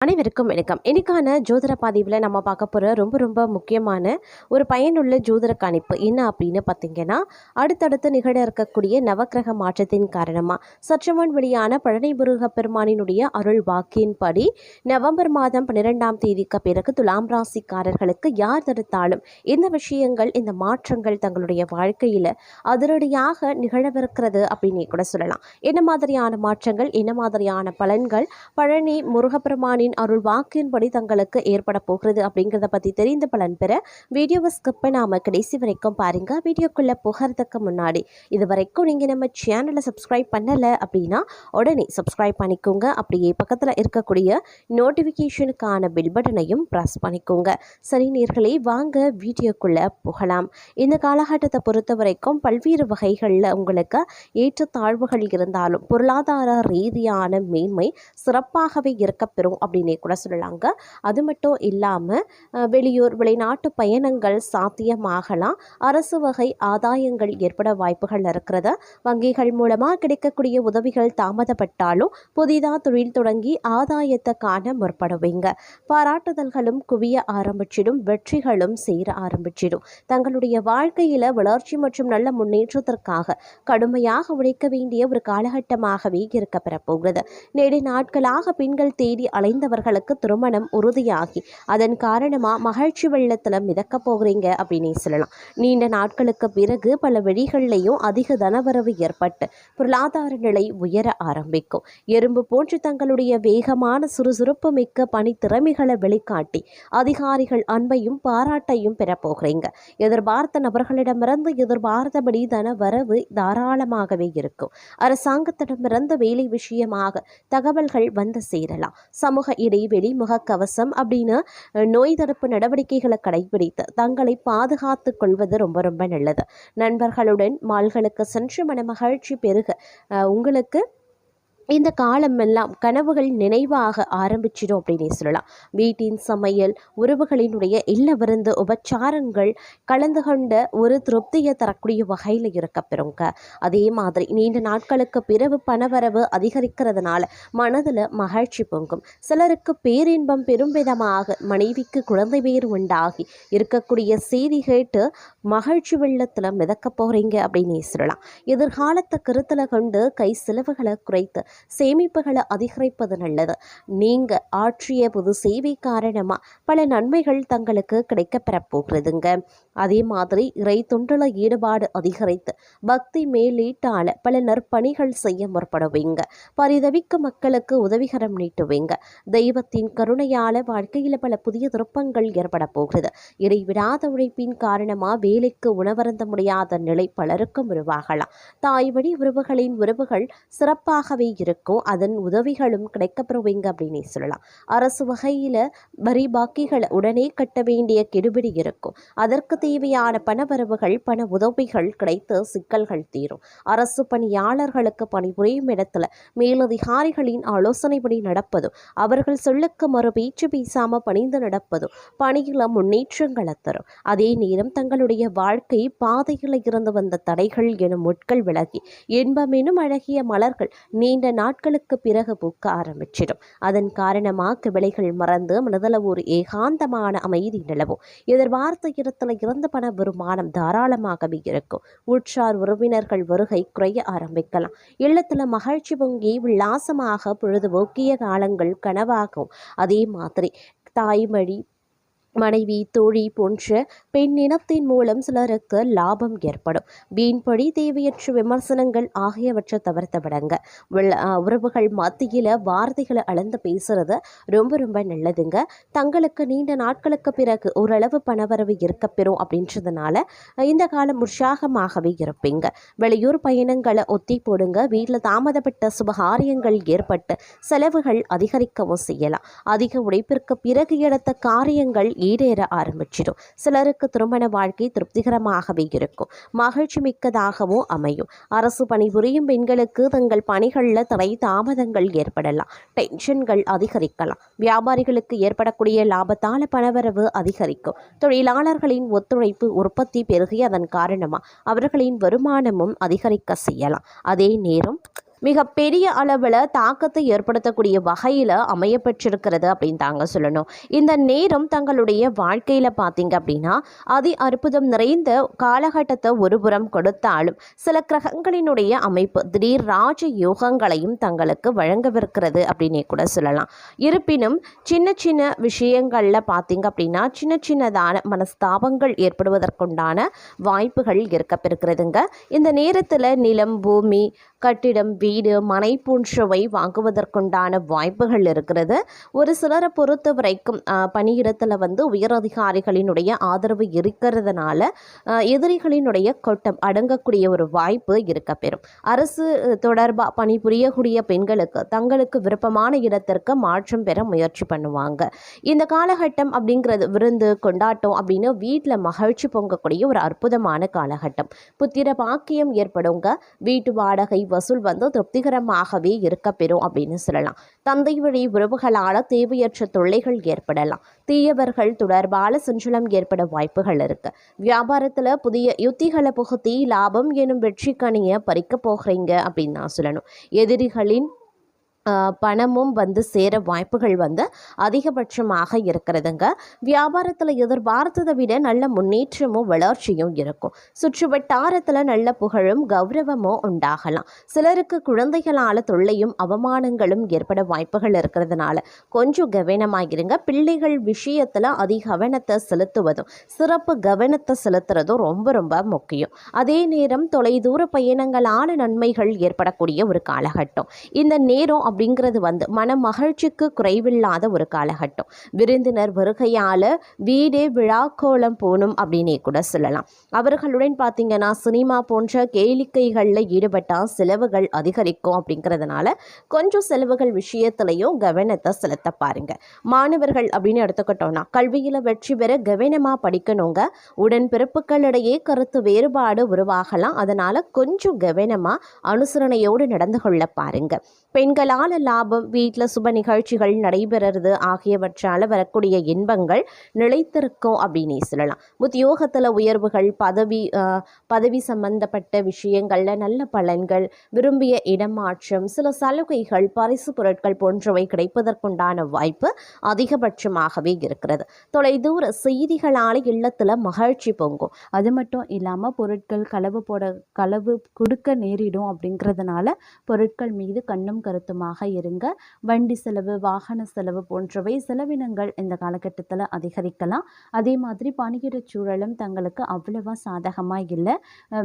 அனைவருக்கும் வணக்கம். இன்னைக்கான ஜோதிட பதிவில் நம்ம பார்க்க போகிற ரொம்ப ரொம்ப முக்கியமான ஒரு பயனுள்ள ஜோதிட கணிப்பு என்ன அப்படின்னு பார்த்தீங்கன்னா அடுத்தடுத்து நிகழ இருக்கக்கூடிய நவக்கிரக மாற்றத்தின் காரணமாக சற்றுமுன் வெளியான பழனி முருக பெருமானினுடைய அருள் வாக்கின்படி நவம்பர் மாதம் பன்னிரெண்டாம் தேதிக்கு பிறகு துலாம் ராசிக்காரர்களுக்கு யார் தடுத்தாலும் இந்த விஷயங்கள் இந்த மாற்றங்கள் தங்களுடைய வாழ்க்கையில் அதிரடியாக நிகழவிருக்கிறது அப்படின்னு கூட சொல்லலாம். என்ன மாதிரியான மாற்றங்கள் என்ன மாதிரியான பலன்கள் பழனி முருகப்பெருமானின் அருள் வாக்கின்படி தங்களுக்கு ஏற்பட போகிறது அப்படிங்கிறத பற்றி தெரிந்த பலன் பெற வீடியோவை ஸ்கிப் பண்ணாமல் கடைசி வரைக்கும் பாருங்க. வீடியோக்குள்ளே போகிறதுக்கு முன்னாடி இது வரைக்கும் நீங்கள் நம்ம சேனலை சப்ஸ்கிரைப் பண்ணலை அப்படின்னா உடனே சப்ஸ்கிரைப் பண்ணிக்கோங்க. அப்படியே பக்கத்தில் இருக்கக்கூடிய நோட்டிஃபிகேஷனுக்கான பில் பட்டனையும் ப்ரெஸ் பண்ணிக்கோங்க. சரி நேர்களே வாங்க வீடியோக்குள்ளே போகலாம். இந்த காலகட்டத்தை பொறுத்த வரைக்கும் பல்வேறு வகைகளில் உங்களுக்கு ஏற்றத்தாழ்வுகள் இருந்தாலும் பொருளாதார ரீதியான மேன்மை சிறப்பாகவே இருக்கப்பெறும் அப்படின்னே கூட சொல்லலாங்க. அது மட்டும் இல்லாமல் வெளியூர் வெளிநாட்டு பயணங்கள் சாத்தியமாகலாம். அரசு வகை ஆதாயங்கள் ஏற்பட வாய்ப்புகள் இருக்கிறத வங்கிகள் மூலமாக கிடைக்கக்கூடிய உதவிகள் தாமதப்பட்டாலும் புதிதாக தொழில் தொடங்கி ஆதாயத்தை காண முற்படுவீங்க. பாராட்டுதல்களும் குவிய ஆரம்பிச்சிடும் வெற்றிகளும் சேர ஆரம்பிச்சிடும். தங்களுடைய வாழ்க்கையில் வளர்ச்சி மற்றும் நல்ல முன்னேற்றத்திற்காக கடுமையாக உழைக்க வேண்டிய ஒரு காலகட்டமாகவே இருக்க பெறப்போகிறது நெடு நாட்களாக பெண்கள் தேடி அலைந்த அலைந்தவர்களுக்கு திருமணம் உறுதியாகி அதன் காரணமாக மகிழ்ச்சி வெள்ளத்தில் மிதக்க போகிறீங்க அப்படின்னு சொல்லலாம். நீண்ட நாட்களுக்கு பிறகு பல வழிகள்லையும் அதிக தனவரவு ஏற்பட்டு பொருளாதார நிலை உயர ஆரம்பிக்கும். எறும்பு போன்று தங்களுடைய வேகமான சுறுசுறுப்பு மிக்க பணி திறமைகளை வெளிக்காட்டி அதிகாரிகள் அன்பையும் பாராட்டையும் பெறப்போகிறீங்க எதிர்பார்த்த நபர்களிடமிருந்து எதிர்பார்த்தபடி தன வரவு தாராளமாகவே இருக்கும். அரசாங்கத்திடமிருந்து வேலை விஷயமாக தகவல்கள் வந்து சேரலாம். சமூக இடைவெளி முகக்கவசம் அப்படின்னு நோய் தடுப்பு நடவடிக்கைகளை கடைபிடித்து தங்களை பாதுகாத்து கொள்வது ரொம்ப ரொம்ப நல்லது. நண்பர்களுடன் மால்களுக்கு சென்று மன மகிழ்ச்சி பெருக உங்களுக்கு இந்த காலமெல்லாம் கனவுகள் நினைவாக ஆரம்பிச்சிடும் அப்படின்னே சொல்லலாம். வீட்டின் சமையல் உறவுகளினுடைய இல்ல விருந்து உபச்சாரங்கள் கலந்து கொண்ட ஒரு திருப்தியை தரக்கூடிய வகையில் இருக்க பெறுங்க அதே மாதிரி நீண்ட நாட்களுக்கு பிறகு பணவரவு அதிகரிக்கிறதுனால மனதில் மகிழ்ச்சி பொங்கும். சிலருக்கு பேரின்பம் பெரும் விதமாக மனைவிக்கு குழந்தை பேர் உண்டாகி இருக்கக்கூடிய செய்தி கேட்டு மகிழ்ச்சி வெள்ளத்தில் மிதக்க போகிறீங்க அப்படின்னே சொல்லலாம். எதிர்காலத்தை கருத்தில் கொண்டு கை செலவுகளை குறைத்து சேமிப்புகளை அதிகரிப்பது நல்லது. நீங்கள் ஆற்றிய பொது சேவை காரணமாக பல நன்மைகள் தங்களுக்கு கிடைக்கப்பெற போகிறதுங்க. அதே மாதிரி இறை தொண்டில் ஈடுபாடு அதிகரித்து பக்தி மேலீட்டால பல நற்பணிகள் செய்ய முற்படுவீங்க. பரிதவிக்க மக்களுக்கு உதவிகரம் நீட்டுவீங்க. தெய்வத்தின் கருணையால வாழ்க்கையில் பல புதிய திருப்பங்கள் ஏற்பட போகிறது. இடைவிடாத உழைப்பின் காரணமாக வேலைக்கு உணவருந்த முடியாத நிலை பலருக்கும் உருவாகலாம். தாய் வழி உறவுகளின் உறவுகள் சிறப்பாகவே இருக்கும் இருக்கும் அதன் உதவிகளும் கிடைக்கப்பெறுவீங்க அப்படின்னே சொல்லலாம். அரசு வகையில் வரி பாக்கிகளை உடனே கட்ட வேண்டிய கெடுபிடி இருக்கும். அதற்கு தேவையான பணவரவுகள் பண உதவிகள் கிடைத்து சிக்கல்கள் தீரும். அரசு பணியாளர்களுக்கு பணிபுரியும் இடத்துல மேலதிகாரிகளின் ஆலோசனைப்படி நடப்பதும் அவர்கள் சொல்லுக்கு மறு பேச்சு பேசாமல் பணிந்து நடப்பதும் பணியில முன்னேற்றங்களை தரும். அதே நேரம் தங்களுடைய வாழ்க்கை பாதையில் இருந்து வந்த தடைகள் எனும் முட்கள் விலகி இன்பமெனும் அழகிய மலர்கள் நீண்ட நாட்களுக்கு பிறகு பூக்க ஆரம்பிச்சிடும். அதன் காரணமாக விலைகள் மறந்து மனதில் ஒரு ஏகாந்தமான அமைதி நிலவும். எதிர்பார்த்த இடத்துல இறந்த பண வருமானம் தாராளமாகவே இருக்கும். உற்றார் உறவினர்கள் வருகை குறைய ஆரம்பிக்கலாம். இல்லத்தில் மகிழ்ச்சி பொங்கி உல்லாசமாக பொழுதுபோக்கிய காலங்கள் கனவாகும். அதே மாதிரி தாய்மொழி மனைவி தோழி போன்ற பெண் இனத்தின் மூலம் சிலருக்கு லாபம் ஏற்படும். வீண்படி தேவையற்ற விமர்சனங்கள் ஆகியவற்றை தவிர்த்து விடுங்க. உறவுகள் மத்தியில் வார்த்தைகளை அளந்து பேசுறது ரொம்ப ரொம்ப நல்லதுங்க. தங்களுக்கு நீண்ட நாட்களுக்கு பிறகு ஓரளவு பணவரவு இருக்கப்பெறும் அப்படின்றதுனால இந்த காலம் உற்சாகமாகவே இருப்பீங்க. வெளியூர் பயணங்களை ஒத்தி போடுங்க. வீட்டில் தாமதப்பட்ட சுபகாரியங்கள் ஏற்பட்டு செலவுகள் அதிகரிக்கவும் செய்யலாம். அதிக உழைப்பிற்கு பிறகு எடுத்த காரியங்கள் ஈடேற ஆரம்பிச்சிடும். சிலருக்கு திருமண வாழ்க்கை திருப்திகரமாகவே இருக்கும். மகிழ்ச்சி மிக்கதாகவும் அமையும். அரசு பணிபுரியும் பெண்களுக்கு தங்கள் பணிகளில் தடை தாமதங்கள் ஏற்படலாம். டென்ஷன்கள் அதிகரிக்கலாம். வியாபாரிகளுக்கு ஏற்படக்கூடிய லாபத்தால் பணவரவு அதிகரிக்கும். தொழிலாளர்களின் ஒத்துழைப்பு உற்பத்தி பெருகி அதன் காரணமாக அவர்களின் வருமானமும் அதிகரிக்க செய்யலாம். அதே நேரம் மிக பெரிய அளவில் தாக்கத்தை ஏற்படுத்தக்கூடிய வகையில் அமையப்பெற்றிருக்கிறது அப்படின்னு தாங்க சொல்லணும். இந்த நேரம் தங்களுடைய வாழ்க்கையில் பார்த்தீங்க அப்படின்னா அதி அற்புதம் நிறைந்த காலகட்டத்தை ஒருபுறம் கொடுத்தாலும் சில கிரகங்களினுடைய அமைப்பு திடீர் ராஜ யோகங்களையும் தங்களுக்கு வழங்கவிருக்கிறது அப்படின்னே கூட சொல்லலாம். இருப்பினும் சின்ன சின்ன விஷயங்களில் பார்த்தீங்க அப்படின்னா சின்ன சின்னதான மனஸ்தாபங்கள் ஏற்படுவதற்குண்டான வாய்ப்புகள் இருக்கப்பெறுகிறதுங்க இந்த நேரத்தில் நிலம் பூமி கட்டிடம் வீடு மனை போன்றவை வாங்குவதற்குண்டான வாய்ப்புகள் இருக்கிறது. ஒரு சிலரை பொறுத்த வரைக்கும் பணியிடத்தில் வந்து உயரதிகாரிகளினுடைய ஆதரவு இருக்கிறதுனால எதிரிகளினுடைய கொட்டம் அடங்கக்கூடிய ஒரு வாய்ப்பு இருக்கப்பெறும் அரசு தொடர்பாக பணிபுரியக்கூடிய பெண்களுக்கு தங்களுக்கு விருப்பமான இடத்திற்கு மாற்றம் பெற முயற்சி பண்ணுவாங்க. இந்த காலகட்டம் அப்படிங்கிறது விருந்து கொண்டாட்டம் அப்படின்னு வீட்டில் மகிழ்ச்சி பொங்கக்கூடிய ஒரு அற்புதமான காலகட்டம். புத்திர பாக்கியம் ஏற்படுங்க. வீட்டு வாடகை வசூல் வந்து திருப்திகரமாகவே இருக்கப்பெறும் அப்படின்னு சொல்லலாம். தந்தை வழி உறவுகளால் தேவையற்ற தொல்லைகள் ஏற்படலாம். தீயவர்கள் தொடர்பால சஞ்சலம் ஏற்பட வாய்ப்புகள் இருக்கு. வியாபாரத்தில் புதிய யுத்திகளை புகுத்தி லாபம் எனும் வெற்றி கணியை பறிக்க போகிறீங்க அப்படின்னு நான் சொல்லணும். எதிரிகளின் பணமும் வந்து சேர வாய்ப்புகள் வந்து அதிகபட்சமாக இருக்கிறதுங்க. வியாபாரத்தில் எதிர்பார்த்ததை விட நல்ல முன்னேற்றமும் வளர்ச்சியும் இருக்கும். சுற்று வட்டாரத்தில் நல்ல புகழும் கௌரவமும் உண்டாகலாம். சிலருக்கு குழந்தைகளால் தொல்லையும் அவமானங்களும் ஏற்பட வாய்ப்புகள் இருக்கிறதுனால கொஞ்சம் கவனமாகிருங்க பிள்ளைகள் விஷயத்தில் அதிக கவனத்தை செலுத்துவதும் சிறப்பு கவனத்தை செலுத்துறதும் ரொம்ப ரொம்ப முக்கியம். அதே நேரம் தொலைதூர பயணங்களான நன்மைகள் ஏற்படக்கூடிய ஒரு காலகட்டம். இந்த நேரம் அப்படிங்கிறது வந்து மன மகிழ்ச்சிக்கு குறைவில்லாத ஒரு காலகட்டம். விருந்தினர் வருகையால் வீடே விழாக்கோலம் போகணும் அப்படின்னே கூட சொல்லலாம். அவர்களுடன் பார்த்தீங்கன்னா சினிமா போன்ற கேளிக்கைகளில் ஈடுபட்டால் செலவுகள் அதிகரிக்கும் அப்படிங்கிறதுனால கொஞ்சம் செலவுகள் விஷயத்துலையும் கவனத்தை செலுத்த பாருங்க. மாணவர்கள் அப்படின்னு எடுத்துக்கிட்டோம்னா கல்வியில் வெற்றி பெற கவனமாக படிக்கணுங்க. உடன் பிறப்புகளிடையே கருத்து வேறுபாடு உருவாகலாம். அதனால் கொஞ்சம் கவனமாக அனுசரணையோடு நடந்து கொள்ள பாருங்க. பெண்களால் லாபம் வீட்டில் சுப நிகழ்ச்சிகள் நடைபெறுறது ஆகியவற்றால் வரக்கூடிய இன்பங்கள் நிலைத்திருக்கும் அப்படின்னே சொல்லலாம். உத்தியோகத்தில் உயர்வுகள் பதவி பதவி சம்பந்தப்பட்ட விஷயங்களில் நல்ல பலன்கள் விரும்பிய இடமாற்றம் சில சலுகைகள் பரிசு பொருட்கள் போன்றவை கிடைப்பதற்குண்டான வாய்ப்பு அதிகபட்சமாகவே இருக்கிறது. தொலைதூர செய்திகளால் இல்லத்தில் மகிழ்ச்சி பொங்கும். அது மட்டும் இல்லாமல் பொருட்கள் களவு போட களவு கொடுக்க நேரிடும் அப்படிங்கிறதுனால பொருட்கள் மீது கண்ணும் கருத்துமாக இருங்க. வண்டி செலவு வாகன செலவு போன்றவை செலவினங்கள் இந்த காலகட்டத்தில் அதிகரிக்கலாம். அதே மாதிரி பணியிடச் சூழலும் தங்களுக்கு அவ்வளவா சாதகமாக இல்லை.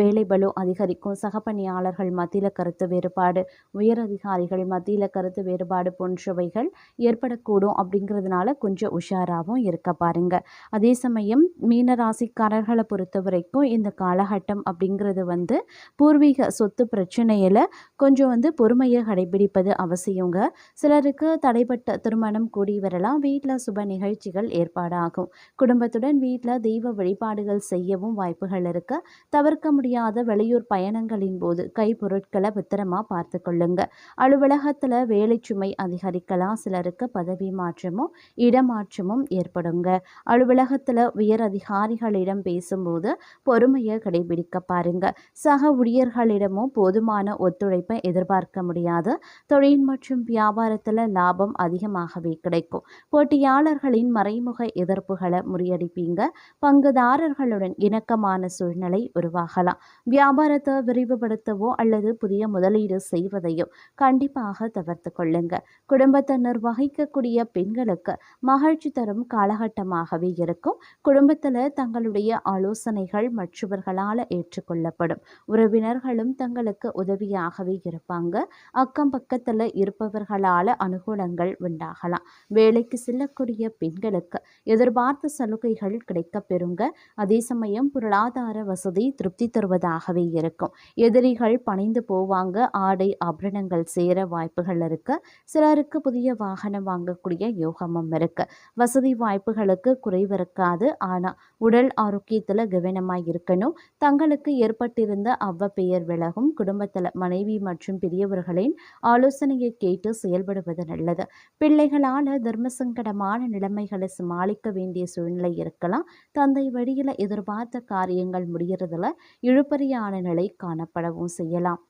வேலை பலு அதிகரிக்கும். சக பணியாளர்கள் மத்தியில் கருத்து வேறுபாடு உயர் அதிகாரிகள் மத்தியில் கருத்து வேறுபாடு போன்றவைகள் ஏற்படக்கூடும் அப்படிங்கிறதுனால கொஞ்சம் உஷாராகவும் இருக்க பாருங்க. அதே சமயம் மீனராசிக்காரர்களை பொறுத்த வரைக்கும் இந்த காலகட்டம் அப்படிங்கிறது வந்து பூர்வீக சொத்து பிரச்சனையில் கொஞ்சம் வந்து பொறுமையை கடைபிடிப்பது அவசியங்க. சிலருக்கு தடைப்பட்ட திருமணம் கூடி வரலாம். வீட்டில் சுப நிகழ்ச்சிகள் ஏற்பாடாகும். குடும்பத்துடன் வீட்டில் தெய்வ வழிபாடுகள் செய்யவும் வாய்ப்புகள் இருக்கு. தவிர்க்க முடியாத வெளியூர் பயணங்களின் போது கைப்பொருட்களை பத்திரமா பார்த்து கொள்ளுங்க. அலுவலகத்தில் வேலை சுமை அதிகரிக்கலாம். சிலருக்கு பதவி மாற்றமும் இடமாற்றமும் ஏற்படுங்க. அலுவலகத்தில் உயர் அதிகாரிகளிடம் பேசும்போது பொறுமையை கடைபிடிக்க பாருங்க. சக ஊழியர்களிடமும் போதுமான ஒத்துழைப்பை எதிர்பார்க்க முடியாது. தொழில் மற்றும் வியாபாரத்தில் லாபம் அதிகமாகவே கிடைக்கும். போட்டியாளர்களின் மறைமுக எதிர்ப்புகளை முறியடிப்பீங்க. பங்குதாரர்களுடன் இணக்கமான சூழ்நிலை உருவாகலாம். வியாபாரத்தை விரிவுபடுத்தவோ அல்லது புதிய முதலீடு செய்வதையும் கண்டிப்பாக தவிர்த்து கொள்ளுங்க. குடும்பத்தை நிர்வகிக்கக்கூடிய பெண்களுக்கு மகிழ்ச்சி தரும் காலகட்டமாகவே இருக்கும். குடும்பத்தில் தங்களுடைய ஆலோசனைகள் மற்றவர்களால் ஏற்றுக்கொள்ளப்படும். உறவினர்களும் தங்களுக்கு உதவியாகவே இருப்பாங்க. அக்கம் பக்கத்தில் இருப்பவர்களால் அனுகூலங்கள் உண்டாகலாம். வேலைக்கு செல்லக்கூடிய பெண்களுக்கு எதிர்பார்த்த சலுகைகள் கிடைக்கப் பெறுங்க. அதே சமயம் பொருளாதார வசதி திருப்தி தருவதாகவே இருக்கும். எதிரிகள் பணிந்து போவாங்க. ஆடை ஆபரணங்கள் சேர வாய்ப்புகள் இருக்கு. சிலருக்கு புதிய வாகனம் வாங்கக்கூடிய யோகமும் இருக்கு. வசதி வாய்ப்புகளுக்கு குறைவிருக்காது ஆனால் உடல் ஆரோக்கியத்தில் கவனமாக இருக்கணும். தங்களுக்கு ஏற்பட்டிருந்த அவ்வ பெயர் விலகும் குடும்பத்தில் மனைவி மற்றும் பெரியவர்களின் ஆலோசனையை கேட்டு செயல்படுவது நல்லது. பிள்ளைகளால் தர்மசங்கடமான நிலைமைகளை சமாளிக்க வேண்டிய சூழ்நிலை இருக்கலாம். தந்தை வழியில் எதிர்பார்த்த காரியங்கள் முடியறதுல இழுபறியான நிலை காணப்படவும் செய்யலாம்.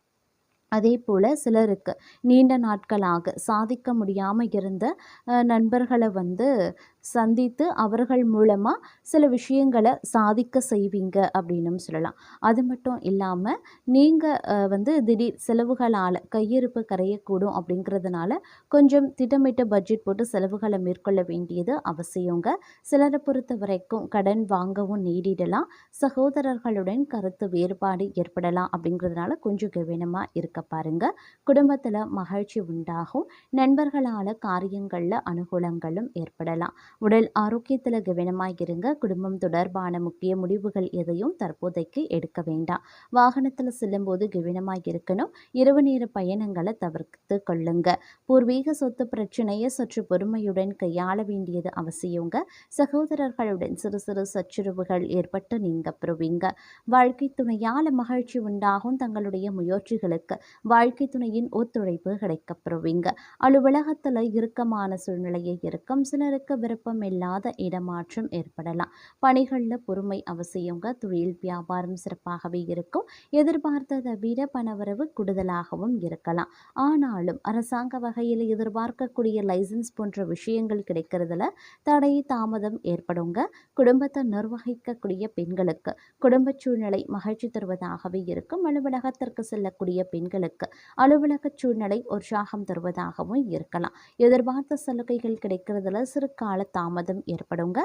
அதே போல் சிலருக்கு நீண்ட நாட்களாக சாதிக்க முடியாமல் இருந்த அஹ், நண்பர்களை வந்து சந்தித்து அவர்கள் மூலமாக சில விஷயங்களை சாதிக்க செய்வீங்க அப்படின்னும் சொல்லலாம். அது மட்டும் இல்லாமல் நீங்கள் வந்து திடீர் செலவுகளால் கையிருப்பு கரையக்கூடும் அப்படிங்கிறதுனால கொஞ்சம் திட்டமிட்ட பட்ஜெட் போட்டு செலவுகளை மேற்கொள்ள வேண்டியது அவசியங்க. சிலரை பொறுத்த வரைக்கும் கடன் வாங்கவும் நேரிடலாம் சகோதரர்களுடன் கருத்து வேறுபாடு ஏற்படலாம் அப்படிங்கிறதுனால கொஞ்சம் கவனமாக இருக்க பாருங்க. குடும்பத்தில் மகிழ்ச்சி உண்டாகும். நண்பர்களால் காரியங்களில் அனுகூலங்களும் ஏற்படலாம். உடல் ஆரோக்கியத்தில் கவனமாக இருங்க. குடும்பம் தொடர்பான முக்கிய முடிவுகள் எதையும் தற்போதைக்கு எடுக்க வேண்டாம். வாகனத்தில் செல்லும்போது கவனமாக இருக்கணும். இரவு நேர பயணங்களை தவிர்த்து கொள்ளுங்க. பூர்வீக சொத்து பிரச்சனையை சற்று பொறுமையுடன் கையாள வேண்டியது அவசியங்க. சகோதரர்களுடன் சிறு சிறு சச்சுரவுகள் ஏற்பட்டு நீங்க பெறுவீங்க வாழ்க்கை துணையால் மகிழ்ச்சி உண்டாகும் தங்களுடைய முயற்சிகளுக்கு வாழ்க்கை துணையின் ஒத்துழைப்பு கிடைக்கப்பெறுவீங்க அலுவலகத்தில் இறுக்கமான சூழ்நிலையை இருக்கும். சிலருக்கு விருப்பம் விருப்பமில்லாத இடமாற்றம் ஏற்படலாம். பணிகளில் பொறுமை அவசியங்க. தொழில் வியாபாரம் சிறப்பாகவே இருக்கும். எதிர்பார்த்ததை விட பணவரவு கூடுதலாகவும் இருக்கலாம். ஆனாலும் அரசாங்க வகையில் எதிர்பார்க்கக்கூடிய லைசன்ஸ் போன்ற விஷயங்கள் கிடைக்கிறதுல தடை தாமதம் ஏற்படுங்க. குடும்பத்தை நிர்வகிக்கக்கூடிய பெண்களுக்கு குடும்ப சூழ்நிலை மகிழ்ச்சி தருவதாகவே இருக்கும். அலுவலகத்திற்கு செல்லக்கூடிய பெண்களுக்கு அலுவலக சூழ்நிலை உற்சாகம் தருவதாகவும் இருக்கலாம். எதிர்பார்த்த சலுகைகள் கிடைக்கிறதுல சிறு கால தாமதம் ஏற்படுங்க.